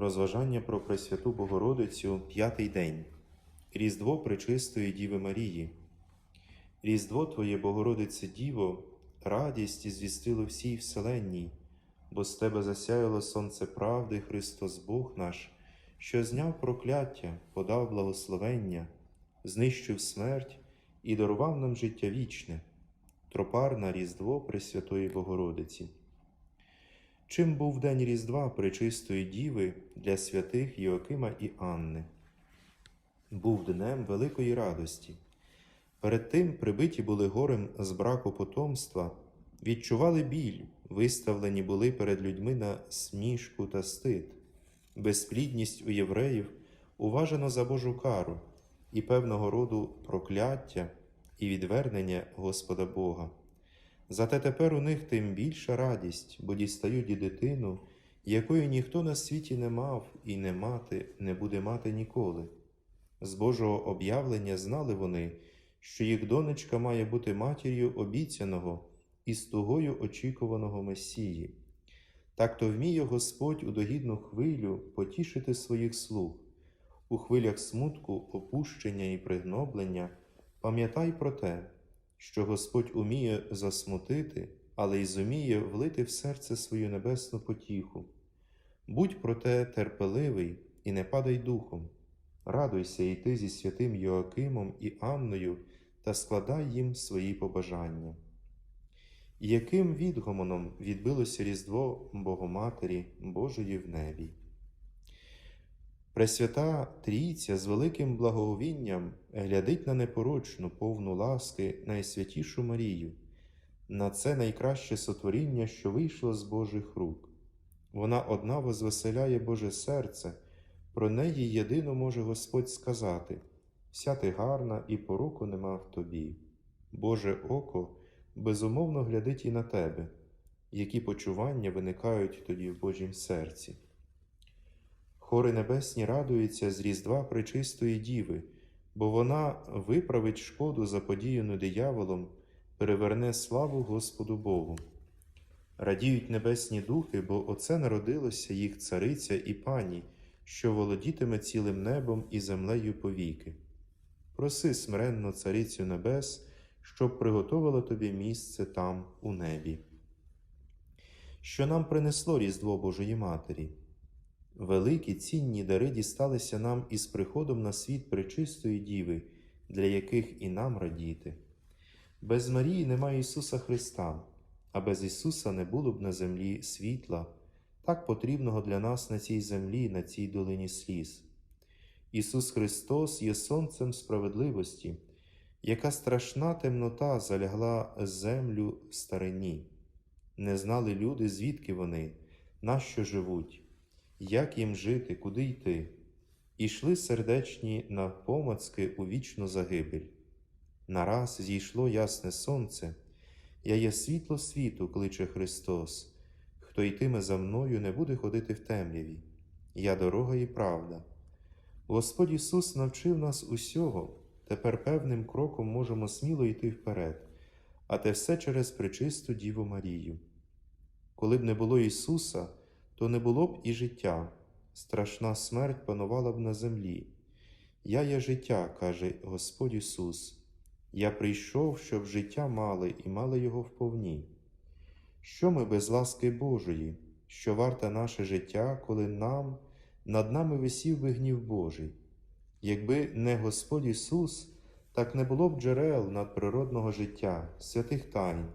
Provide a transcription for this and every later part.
Розважання про Пресвяту Богородицю п'ятий день. Різдво Пречистої Діви Марії. Різдво Твоє, Богородице Діво, радість звістило всій вселенній, бо з Тебе засяяло сонце правди, Христос Бог наш, що зняв прокляття, подав благословення, знищив смерть і дарував нам життя вічне, тропар на Різдво Пресвятої Богородиці. Чим був день Різдва Пречистої Діви для святих Йоакима і Анни? Був днем великої радості. Перед тим прибиті були горем з браку потомства, відчували біль, виставлені були перед людьми на смішку та стид, безплідність у євреїв уважено за Божу кару і певного роду прокляття і відвернення Господа Бога. Зате тепер у них тим більша радість, бо дістають і дитину, якої ніхто на світі не мав і не мати не буде мати ніколи. З Божого об'явлення знали вони, що їх донечка має бути матір'ю обіцяного і стугою очікуваного Месії. Так то вміє Господь у догідну хвилю потішити своїх слуг. У хвилях смутку, опущення і пригноблення пам'ятай про те, що Господь уміє засмутити, але й зуміє влити в серце свою небесну потіху. Будь проте терпеливий і не падай духом, радуйся і ти зі святим Йоакимом і Анною та складай їм свої побажання. Яким відгомоном відбилося Різдво Богоматері Божої в небі? Пресвята Трійця з великим благоговінням глядить на непорочну, повну ласки найсвятішу Марію, на це найкраще сотворіння, що вийшло з Божих рук. Вона одна возвеселяє Боже серце, про неї єдино може Господь сказати: вся ти гарна і пороку нема в тобі. Боже око безумовно глядить і на тебе, які почування виникають тоді в Божім серці. Хори небесні радуються з Різдва Пречистої Діви, бо вона виправить шкоду, заподіяну дияволом, переверне славу Господу Богу. Радіють небесні духи, бо оце народилося їх цариця і пані, що володітиме цілим небом і землею повіки. Проси смиренно Царицю Небес, щоб приготовила тобі місце там, у небі. Що нам принесло Різдво Божої Матері? Великі цінні дари дісталися нам із приходом на світ пречистої Діви, для яких і нам радіти. Без Марії немає Ісуса Христа, а без Ісуса не було б на землі світла, так потрібного для нас на цій землі, на цій долині сліз. Ісус Христос є Сонцем справедливості, яка страшна темнота залягла землю в старині. Не знали люди, звідки вони, на що живуть як їм жити, куди йти, ішли сердечні навпомацки у вічну загибель. Нараз зійшло ясне сонце, я є світло світу, кличе Христос. Хто йтиме за мною, не буде ходити в темряві, я дорога і правда. Господь Ісус навчив нас усього, тепер певним кроком можемо сміло йти вперед, а те все через пречисту Діву Марію. Коли б не було Ісуса, то не було б і життя, страшна смерть панувала б на землі. Я є життя, каже Господь Ісус, я прийшов, щоб життя мали і мали його вповні. Що ми без ласки Божої, що варте наше життя, коли нам над нами висів би гнів Божий? Якби не Господь Ісус, так не було б джерел надприродного життя, святих тайн,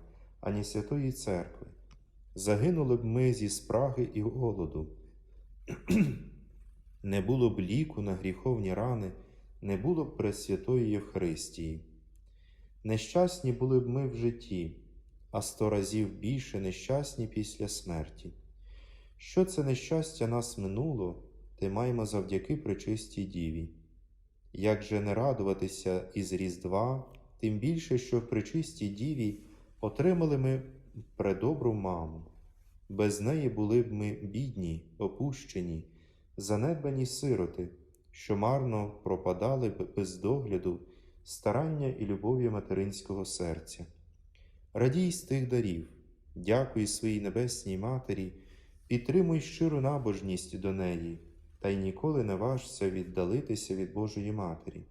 ані Святої Церкви загинули б ми зі спраги і голоду. Не було б ліку на гріховні рани, не було б Пресвятої Євхаристії. Нещасні були б ми в житті, а сто разів більше нещасні після смерті. Що це нещастя нас минуло, те маємо завдяки пречистій Діві. Як же не радуватися із Різдва, тим більше, що в пречистій Діві отримали ми предобру маму. Без неї були б ми бідні, опущені, занедбані сироти, що марно пропадали б без догляду, старання і любов'ю материнського серця. Радій з тих дарів, дякуй своїй небесній Матері, підтримуй щиру набожність до неї, та й ніколи не важся віддалитися від Божої Матері,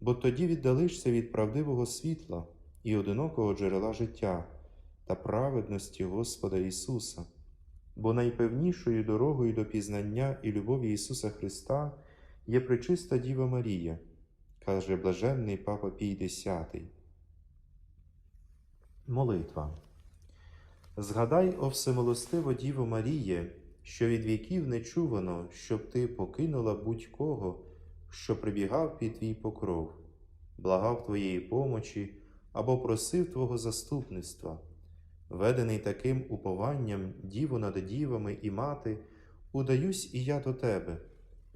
бо тоді віддалишся від правдивого світла і одинокого джерела життя та праведності Господа Ісуса. Бо найпевнішою дорогою до пізнання і любові Ісуса Христа є пречиста Діва Марія, каже блаженний Папа Пій X. Молитва. Згадай, о всемилостиво Діво Маріє, що від віків не чувано, щоб ти покинула будь-кого, що прибігав під твій покров, благав твоєї помочі або просив твого заступництва. Ведений таким упованням діву над дівами і мати, удаюсь і я до тебе,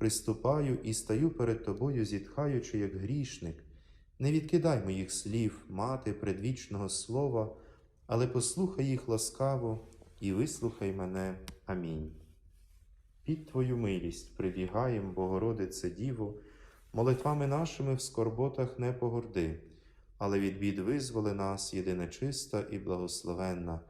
приступаю і стаю перед тобою, зітхаючи, як грішник. Не відкидай моїх слів, мати, предвічного слова, але послухай їх ласкаво і вислухай мене. Амінь. Під Твою милість прибігаєм, Богородице Діво, молитвами нашими в скорботах не погорди, але від бід визволи нас, єдина чиста і благословенна,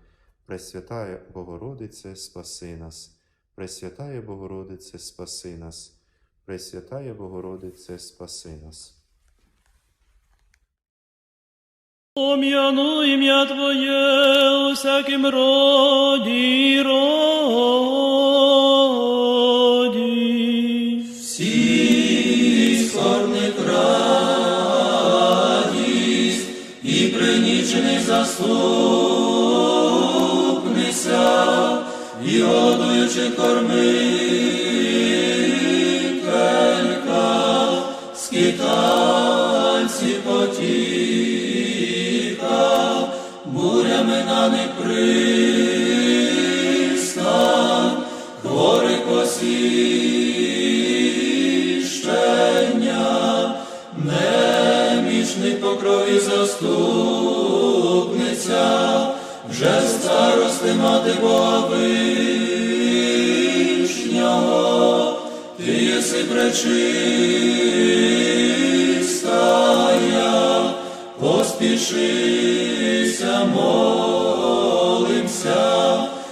Пресвятая Богородице, спаси нас, Пресвятая Богородице, спаси нас, Пресвятая Богородице, спаси нас. Пом'яну ім'я Твоє у всяким роді, роді. Всі скорбних радість і принічених заступниця, і голодуючих кормителька, скитальці потіка, бурями на них пристань, хворих посіщення, немічних по крові заступниця, вже старости мати Бога вишнього, ти єси пречистая, поспішися, молимся,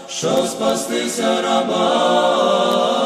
щоб спастися раба